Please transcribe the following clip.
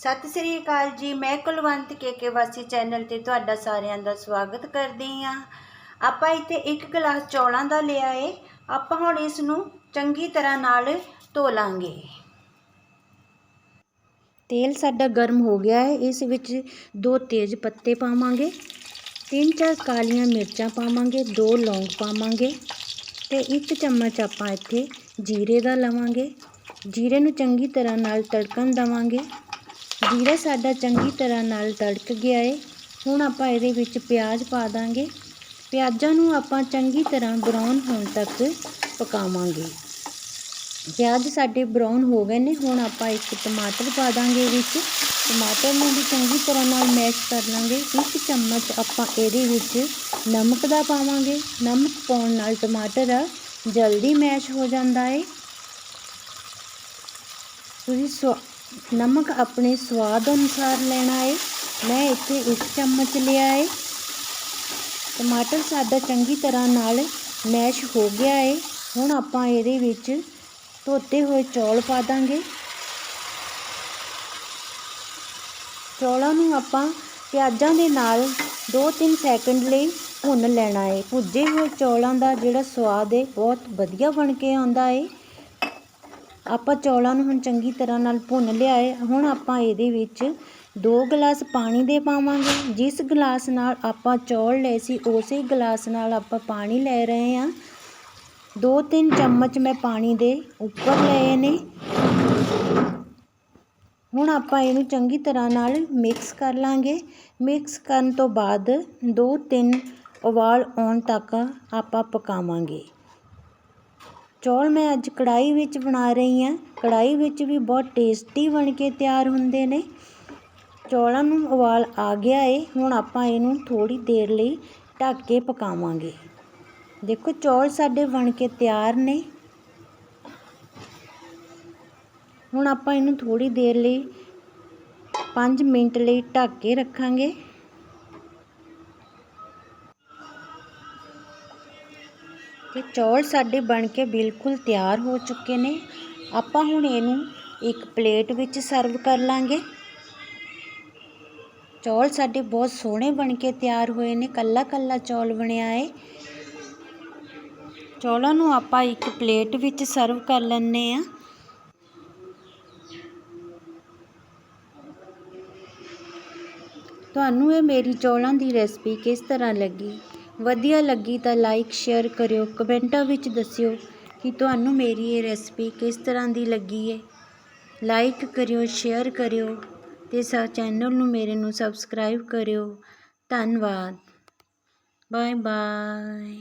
ਸਤਿ ਸ੍ਰੀ ਅਕਾਲ ਜੀ, ਮੈਂ ਕੁਲਵੰਤ ਕੇਕੇ ਵਾਸੀ ਚੈਨਲ ਤੇ ਤੁਹਾਡਾ ਸਾਰਿਆਂ ਦਾ ਸਵਾਗਤ ਕਰਦੀ ਹਾਂ। ਆਪਾਂ ਇੱਥੇ ਇੱਕ ਗਲਾਸ ਚੌਲਾਂ ਦਾ ਲਿਆ ਏ ਆਪਾਂ ਹੁਣ ਇਸ ਨੂੰ ਚੰਗੀ ਤਰ੍ਹਾਂ ਨਾਲ ਧੋ ਲਾਂਗੇ। ਤੇਲ ਸਾਡਾ ਗਰਮ ਹੋ ਗਿਆ ਹੈ। ਇਸ ਵਿੱਚ ਦੋ ਤੇਜ਼ ਪੱਤੇ ਪਾਵਾਂਗੇ, ਤਿੰਨ ਚਾਰ ਕਾਲੀਆਂ ਮਿਰਚਾਂ ਪਾਵਾਂਗੇ, ਦੋ ਲੌਂਗ ਪਾਵਾਂਗੇ ਤੇ ਇੱਕ ਚਮਚ ਆਪਾਂ ਇੱਥੇ ਜੀਰੇ ਦਾ ਲਵਾਂਗੇ। ਜੀਰੇ ਨੂੰ ਚੰਗੀ ਤਰ੍ਹਾਂ ਨਾਲ ਤੜਕਣ ਦੇਵਾਂਗੇ। ਜੀਰਾ ਸਾਡਾ ਚੰਗੀ ਤਰ੍ਹਾਂ ਨਾਲ ਤੜਕ ਗਿਆ ਏ। ਹੁਣ ਆਪਾਂ ਇਹਦੇ ਵਿੱਚ ਪਿਆਜ਼ ਪਾ ਦਾਂਗੇ। ਪਿਆਜ਼ਾਂ ਨੂੰ ਆਪਾਂ ਚੰਗੀ ਤਰ੍ਹਾਂ ਬਰਾਊਨ ਹੋਣ ਤੱਕ ਪਕਾਵਾਂਗੇ। ਪਿਆਜ਼ ਸਾਡੇ ਬਰਾਊਨ ਹੋ ਗਏ ਨੇ। ਹੁਣ ਆਪਾਂ ਇੱਕ ਟਮਾਟਰ ਪਾ ਦਾਂਗੇ ਵਿੱਚ। ਟਮਾਟਰ ਨੂੰ ਵੀ ਚੰਗੀ ਤਰ੍ਹਾਂ ਨਾਲ ਮੈਸ਼ ਕਰ ਲਾਂਗੇ। ਇੱਕ ਚਮਚ ਆਪਾਂ ਇਹਦੇ ਵਿੱਚ ਨਮਕ ਦਾ ਪਾਵਾਂਗੇ। ਨਮਕ ਪਾਉਣ ਨਾਲ ਟਮਾਟਰ ਜਲਦੀ ਮੈਸ਼ ਹੋ ਜਾਂਦਾ ਏ। ਤੁਸੀਂ ਸਵਾ ਨਮਕ ਆਪਣੇ ਸਵਾਦ ਅਨੁਸਾਰ ਲੈਣਾ ਹੈ ਮੈਂ ਇੱਥੇ ਇੱਕ ਚਮਚ ਲਿਆ ਹੈ ਟਮਾਟਰ ਸਾਡਾ ਚੰਗੀ ਤਰ੍ਹਾਂ ਨਾਲ ਮੈਸ਼ ਹੋ ਗਿਆ ਹੈ ਹੁਣ ਆਪਾਂ ਇਹਦੇ ਵਿੱਚ ਧੋਤੇ ਹੋਏ ਚੌਲ ਪਾ ਦਾਂਗੇ। ਚੌਲਾਂ ਨੂੰ ਆਪਾਂ ਪਿਆਜ਼ਾਂ ਦੇ ਨਾਲ 2-3 ਸੈਕਿੰਡ ਲਈ ਭੁੰਨ ਲੈਣਾ ਹੈ ਭੁੱਜੇ ਹੋਏ ਚੌਲਾਂ ਦਾ ਜਿਹੜਾ ਸਵਾਦ ਹੈ ਬਹੁਤ ਵਧੀਆ ਬਣ ਕੇ ਆਉਂਦਾ ਹੈ ਆਪਾਂ ਚੌਲਾਂ ਨੂੰ ਹੁਣ ਚੰਗੀ ਤਰ੍ਹਾਂ ਨਾਲ ਭੁੰਨ ਲਿਆ ਹੈ ਹੁਣ ਆਪਾਂ ਇਹਦੇ ਵਿੱਚ ਦੋ ਗਲਾਸ ਪਾਣੀ ਦੇ ਪਾਵਾਂਗੇ। ਜਿਸ ਗਲਾਸ ਨਾਲ ਆਪਾਂ ਚੌਲ ਲਏ ਸੀ, ਉਸੇ ਗਲਾਸ ਨਾਲ ਆਪਾਂ ਪਾਣੀ ਲੈ ਰਹੇ ਹਾਂ। 2-3 ਚਮਚ ਮੈਂ ਪਾਣੀ ਦੇ ਉੱਪਰ ਲਏ ਨੇ। ਹੁਣ ਆਪਾਂ ਇਹਨੂੰ ਚੰਗੀ ਤਰ੍ਹਾਂ ਨਾਲ ਮਿਕਸ ਕਰ ਲਾਂਗੇ। ਮਿਕਸ ਕਰਨ ਤੋਂ ਬਾਅਦ 2-3 ਉਬਾਲ ਆਉਣ ਤੱਕ ਆਪਾਂ ਪਕਾਵਾਂਗੇ। ਚੌਲ ਮੈਂ ਅੱਜ ਕੜਾਹੀ ਵਿੱਚ ਬਣਾ ਰਹੀ ਹਾਂ। ਕੜਾਹੀ ਵਿੱਚ ਵੀ ਬਹੁਤ ਟੇਸਟੀ ਬਣ ਕੇ ਤਿਆਰ ਹੁੰਦੇ ਨੇ। ਚੌਲਾਂ ਨੂੰ ਉਬਾਲ ਆ ਗਿਆ ਏ। ਹੁਣ ਆਪਾਂ ਇਹਨੂੰ ਥੋੜੀ ਦੇਰ ਲਈ ਢੱਕ ਕੇ ਪਕਾਵਾਂਗੇ। ਦੇਖੋ, ਚੌਲ ਸਾਡੇ ਬਣ ਕੇ ਤਿਆਰ ਨੇ। ਹੁਣ ਆਪਾਂ ਇਹਨੂੰ ਥੋੜੀ ਦੇਰ ਲਈ 5 ਮਿੰਟ ਲਈ ਢੱਕ ਕੇ ਰੱਖਾਂਗੇ। ਤੇ ਚੌਲ ਸਾਡੇ ਬਣ ਕੇ ਬਿਲਕੁਲ ਤਿਆਰ ਹੋ ਚੁੱਕੇ ਨੇ। ਆਪਾਂ ਹੁਣ ਇਹਨੂੰ ਇੱਕ ਪਲੇਟ ਵਿੱਚ ਸਰਵ ਕਰ ਲਾਂਗੇ। ਚੌਲ ਸਾਡੇ ਬਹੁਤ ਸੋਹਣੇ ਬਣ ਕੇ ਤਿਆਰ ਹੋਏ ਨੇ। ਕੱਲਾ ਕੱਲਾ ਚੌਲ ਬਣਿਆ ਹੈ ਚੌਲਾਂ ਨੂੰ ਆਪਾਂ ਇੱਕ ਪਲੇਟ ਵਿੱਚ ਸਰਵ ਕਰ ਲੈਂਦੇ ਆ। ਤੁਹਾਨੂੰ ਇਹ ਮੇਰੀ ਚੌਲਾਂ ਦੀ ਰੈਸਪੀ ਕਿਸ ਤਰ੍ਹਾਂ ਲੱਗੀ? ਵਧੀਆ ਲੱਗੀ ਤਾਂ ਲਾਈਕ ਸ਼ੇਅਰ ਕਰਿਓ, ਕਮੈਂਟਾਂ ਵਿੱਚ ਦੱਸਿਓ ਕਿ ਤੁਹਾਨੂੰ ਮੇਰੀ ਇਹ ਰੈਸਪੀ ਕਿਸ ਤਰ੍ਹਾਂ ਦੀ ਲੱਗੀ ਹੈ ਲਾਈਕ ਕਰਿਓ ਸ਼ੇਅਰ ਕਰਿਓ ਤੇ ਸਾ ਚੈਨਲ ਨੂੰ ਮੇਰੇ ਨੂੰ ਸਬਸਕ੍ਰਾਈਬ ਕਰਿਓ। ਧੰਨਵਾਦ। Bye bye